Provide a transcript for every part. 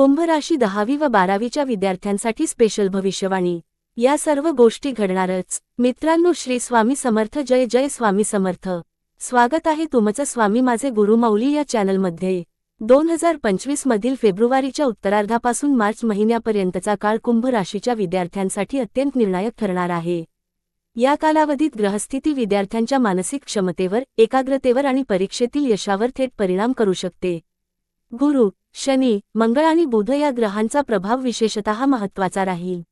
कुंभ राशी दहावी व बारावीच्या विद्यार्थ्यांसाठी स्पेशल भविष्यवाणी. या सर्व गोष्टी घडणारच. मित्रांनो श्री स्वामी समर्थ जय जय स्वामी समर्थ. स्वागत आहे तुमचं स्वामी माझे गुरुमाऊली या चॅनलमध्ये. दोन हजार पंचवीस मधील फेब्रुवारीच्या उत्तरार्धापासून मार्च महिन्यापर्यंतचा काळ कुंभ राशीच्या विद्यार्थ्यांसाठी अत्यंत निर्णायक ठरणार आहे. या कालावधीत ग्रहस्थिती विद्यार्थ्यांच्या मानसिक क्षमतेवर एकाग्रतेवर आणि परीक्षेतील यशावर थेट परिणाम करू शकते. गुरु शनी मंगळ आणि बुध या ग्रहांचा प्रभाव विशेषतः महत्त्वाचा राहील.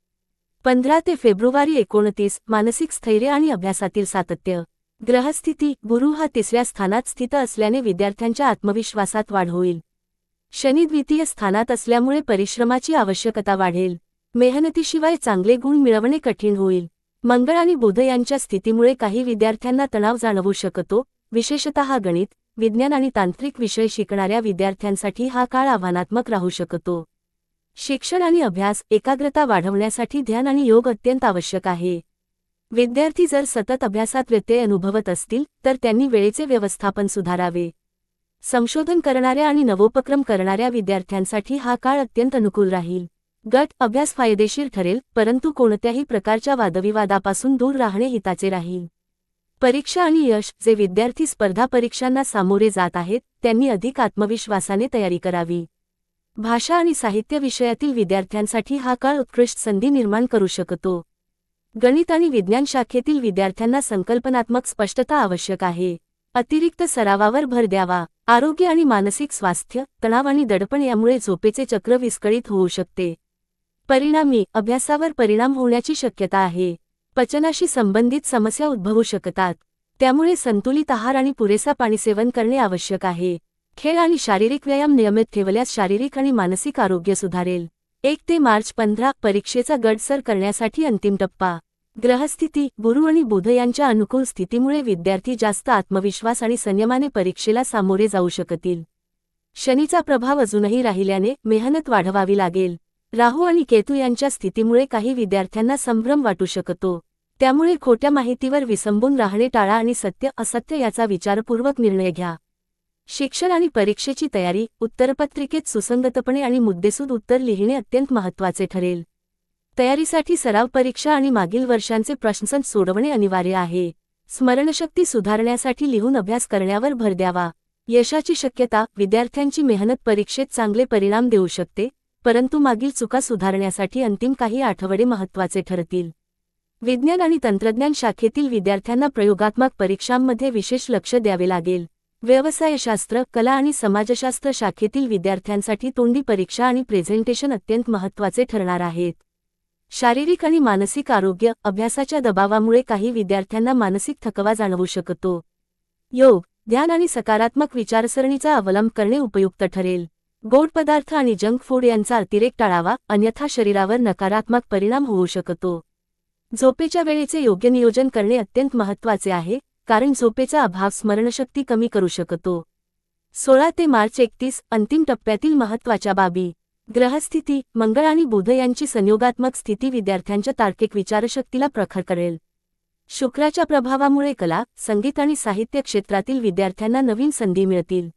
पंधरा ते फेब्रुवारी एकोणतीस मानसिक स्थैर्य आणि अभ्यासातील सातत्य. ग्रहस्थिती गुरु हा तिसऱ्या स्थानात स्थित असल्याने विद्यार्थ्यांच्या आत्मविश्वासात वाढ होईल. शनी द्वितीय स्थानात असल्यामुळे परिश्रमाची आवश्यकता वाढेल. मेहनतीशिवाय चांगले गुण मिळवणे कठीण होईल. मंगळ आणि बुध यांच्या स्थितीमुळे काही विद्यार्थ्यांना तणाव जाणवू शकतो विशेषतः गणित विज्ञान आणि तांत्रिक विषय शिकणाऱ्या विद्यार्थ्यांसाठी हा काळ आव्हानात्मक राहू शकतो. शिक्षण आणि अभ्यास एकाग्रता वाढवण्यासाठी ध्यान आणि योग अत्यंत आवश्यक आहे. विद्यार्थी जर सतत अभ्यासात व्यत्यय अनुभवत असतील तर त्यांनी वेळेचे व्यवस्थापन सुधारावे. संशोधन करणाऱ्या आणि नवोपक्रम करणाऱ्या विद्यार्थ्यांसाठी हा काळ अत्यंत अनुकूल राहील. गट अभ्यास फायदेशीर ठरेल परंतु कोणत्याही प्रकारच्या वादविवादापासून दूर राहणे हिताचे राहील. परीक्षा आणि यश जे विद्यार्थी स्पर्धा परीक्षांना सामोरे जात आहेत त्यांनी अधिक आत्मविश्वासाने तयारी करावी. भाषा आणि साहित्य विषयातील विद्यार्थ्यांसाठी हा काळ उत्कृष्ट संधी निर्माण करू शकतो. गणित आणि विज्ञान शाखेतील विद्यार्थ्यांना संकल्पनात्मक स्पष्टता आवश्यक आहे. अतिरिक्त सरावावर भर द्यावा. आरोग्य आणि मानसिक स्वास्थ्य तणाव आणि दडपण यामुळे झोपेचे चक्र विस्कळीत होऊ शकते. परिणामी अभ्यासावर परिणाम होण्याची शक्यता आहे. पचनाशी संबंधित समस्या उद्भवू शकतात. त्यामुळे संतुलित आहार आणि पुरेसा पाणीसेवन करणे आवश्यक आहे. खेळ आणि शारीरिक व्यायाम नियमित ठेवल्यास शारीरिक आणि मानसिक आरोग्य सुधारेल. एक ते मार्च पंधरा परीक्षेचा गडसर करण्यासाठी अंतिम टप्पा. ग्रहस्थिती गुरु आणि बुध यांच्या अनुकूल स्थितीमुळे विद्यार्थी जास्त आत्मविश्वास आणि संयमाने परीक्षेला सामोरे जाऊ शकतील. शनीचा प्रभाव अजूनही राहिल्याने मेहनत वाढवावी लागेल. राहू आणि केतू यांच्या स्थितीमुळे काही विद्यार्थ्यांना संभ्रम वाटू शकतो. त्यामुळे खोट्या माहितीवर विसंबून राहणे टाळा आणि सत्य असत्य याचा विचारपूर्वक निर्णय घ्या. शिक्षण आणि परीक्षेची तयारी उत्तरपत्रिकेत सुसंगतपणे आणि मुद्देसूद उत्तर लिहिणे अत्यंत महत्त्वाचे ठरेल. तयारीसाठी सराव परीक्षा आणि मागील वर्षांचे प्रश्नसंच सोडवणे अनिवार्य आहे. स्मरणशक्ती सुधारण्यासाठी लिहून अभ्यास करण्यावर भर द्यावा. यशाची शक्यता विद्यार्थ्यांची मेहनत परीक्षेत चांगले परिणाम देऊ शकते परंतु मागील चुका सुधारण्यासाठी अंतिम काही आठवडे महत्त्वाचे ठरतील. विज्ञान आणि तंत्रज्ञान शाखेतील विद्यार्थ्यांना प्रयोगात्मक परीक्षांमध्ये विशेष लक्ष द्यावे लागेल. व्यवसायशास्त्र कला आणि समाजशास्त्र शाखेतील विद्यार्थ्यांसाठी तोंडी परीक्षा आणि प्रेझेंटेशन अत्यंत महत्त्वाचे ठरणार आहेत. शारीरिक आणि मानसिक आरोग्य अभ्यासाच्या दबावामुळे काही विद्यार्थ्यांना मानसिक थकवा जाणवू शकतो. योग ध्यान आणि सकारात्मक विचारसरणीचा अवलंब करणे उपयुक्त ठरेल. गोड पदार्थ आणि जंक फूड यांचा अतिरेक टाळावा अन्यथा शरीरावर नकारात्मक परिणाम होऊ शकतो. झोपेच्या वेळेचे योग्य नियोजन करणे अत्यंत महत्त्वाचे आहे कारण झोपेचा अभाव स्मरणशक्ती कमी करू शकतो. सोळा ते मार्च एकतीस अंतिम टप्प्यातील महत्त्वाच्या बाबी. ग्रहस्थिती मंगळ आणि बुध यांची संयोगात्मक स्थिती विद्यार्थ्यांच्या तार्किक विचारशक्तीला प्रखर करेल. शुक्राच्या प्रभावामुळे कला संगीत आणि साहित्य क्षेत्रातील विद्यार्थ्यांना नवीन संधी मिळतील.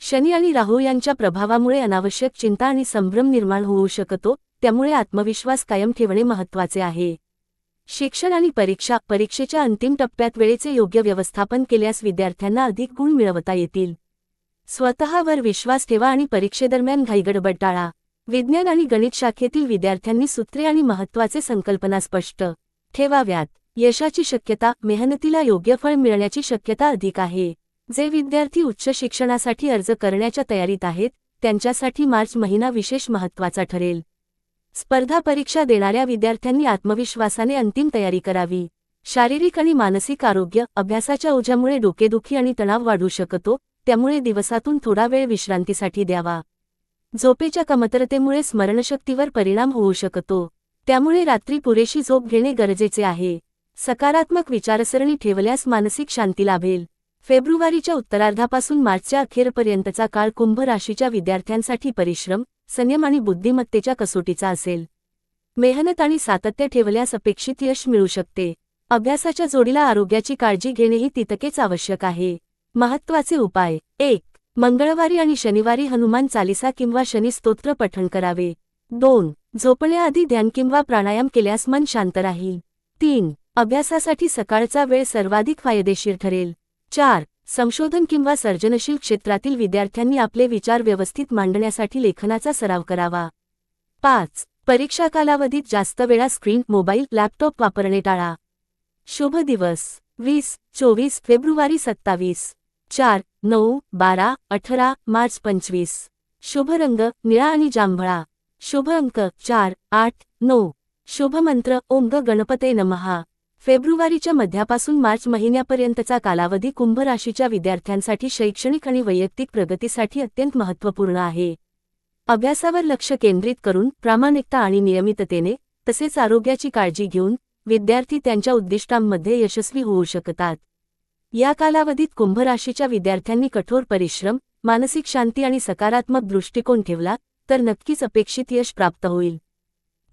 शनी आणि राहू यांच्या प्रभावामुळे अनावश्यक चिंता आणि संभ्रम निर्माण होऊ शकतो त्यामुळे आत्मविश्वास कायम ठेवणे महत्त्वाचे आहे. शिक्षण आणि परीक्षा परीक्षेच्या अंतिम टप्प्यात वेळेचे योग्य व्यवस्थापन केल्यास विद्यार्थ्यांना अधिक गुण मिळवता येतील. स्वतःवर विश्वास ठेवा आणि परीक्षेदरम्यान घाईगडबड टाळा. विज्ञान आणि गणित शाखेतील विद्यार्थ्यांनी सूत्रे आणि महत्त्वाचे संकल्पना स्पष्ट ठेवाव्यात. यशाची शक्यता मेहनतीला योग्य फळ मिळण्याची शक्यता अधिक आहे. जे विद्यार्थी उच्च शिक्षणासाठी अर्ज करण्याच्या तयारीत आहेत त्यांच्यासाठी मार्च महिना विशेष महत्त्वाचा ठरेल. स्पर्धा परीक्षा देणाऱ्या विद्यार्थ्यांनी आत्मविश्वासाने अंतिम तयारी करावी. शारीरिक आणि मानसिक आरोग्य अभ्यासाच्या ओझ्यामुळे डोकेदुखी आणि तणाव वाढू शकतो त्यामुळे दिवसातून थोडा वेळ विश्रांतीसाठी द्यावा. झोपेच्या कमतरतेमुळे स्मरणशक्तीवर परिणाम होऊ शकतो. त्यामुळे रात्री पुरेशी झोप घेणे गरजेचे आहे. सकारात्मक विचारसरणी ठेवल्यास मानसिक शांती लाभेल. फेब्रुवारीच्या उत्तरार्धापासून मार्चच्या अखेरपर्यंतचा काळ कुंभ राशीच्या विद्यार्थ्यांसाठी परिश्रम संयम आणि बुद्धिमत्तेच्या कसोटीचा असेल. मेहनत आणि सातत्य ठेवल्यास अपेक्षित यश मिळू शकते. अभ्यासाच्या जोडीला आरोग्याची काळजी घेणेही तितकेच आवश्यक आहे. महत्त्वाचे उपाय. एक मंगळवारी आणि शनिवारी हनुमान चालिसा किंवा शनी स्तोत्र पठण करावे. दोन झोपण्याआधी ध्यान किंवा प्राणायाम केल्यास मन शांत राहील. तीन अभ्यासासाठी सकाळचा वेळ सर्वाधिक फायदेशीर ठरेल. चार संशोधन किंवा सर्जनशील क्षेत्रातील विद्यार्थ्यांनी आपले विचार व्यवस्थित मांडण्यासाठी लेखनाचा सराव करावा. पाच. परीक्षा कालावधीत जास्त वेळा स्क्रीन मोबाईल लॅपटॉप वापरणे टाळा. शुभ दिवस. वीस चोवीस फेब्रुवारी सत्तावीस. चार नऊ बारा अठरा मार्च पंचवीस. शुभ रंग निळा आणि जांभळा. शुभ अंक चार आठ नऊ. शुभ मंत्र ओम ग गणपते नमहा फेब्रुवारीच्या मध्यापासून मार्च महिन्यापर्यंतचा कालावधी कुंभ राशीच्या विद्यार्थ्यांसाठी शैक्षणिक आणि वैयक्तिक प्रगतीसाठी अत्यंत महत्त्वपूर्ण आहे. अभ्यासावर लक्ष केंद्रित करून प्रामाणिकता आणि नियमिततेने तसेच आरोग्याची काळजी घेऊन विद्यार्थी त्यांच्या उद्दिष्टांमध्ये यशस्वी होऊ शकतात. या कालावधीत कुंभ राशीच्या विद्यार्थ्यांनी कठोर परिश्रम मानसिक शांती आणि सकारात्मक दृष्टिकोन ठेवला तर नक्कीच अपेक्षित यश प्राप्त होईल.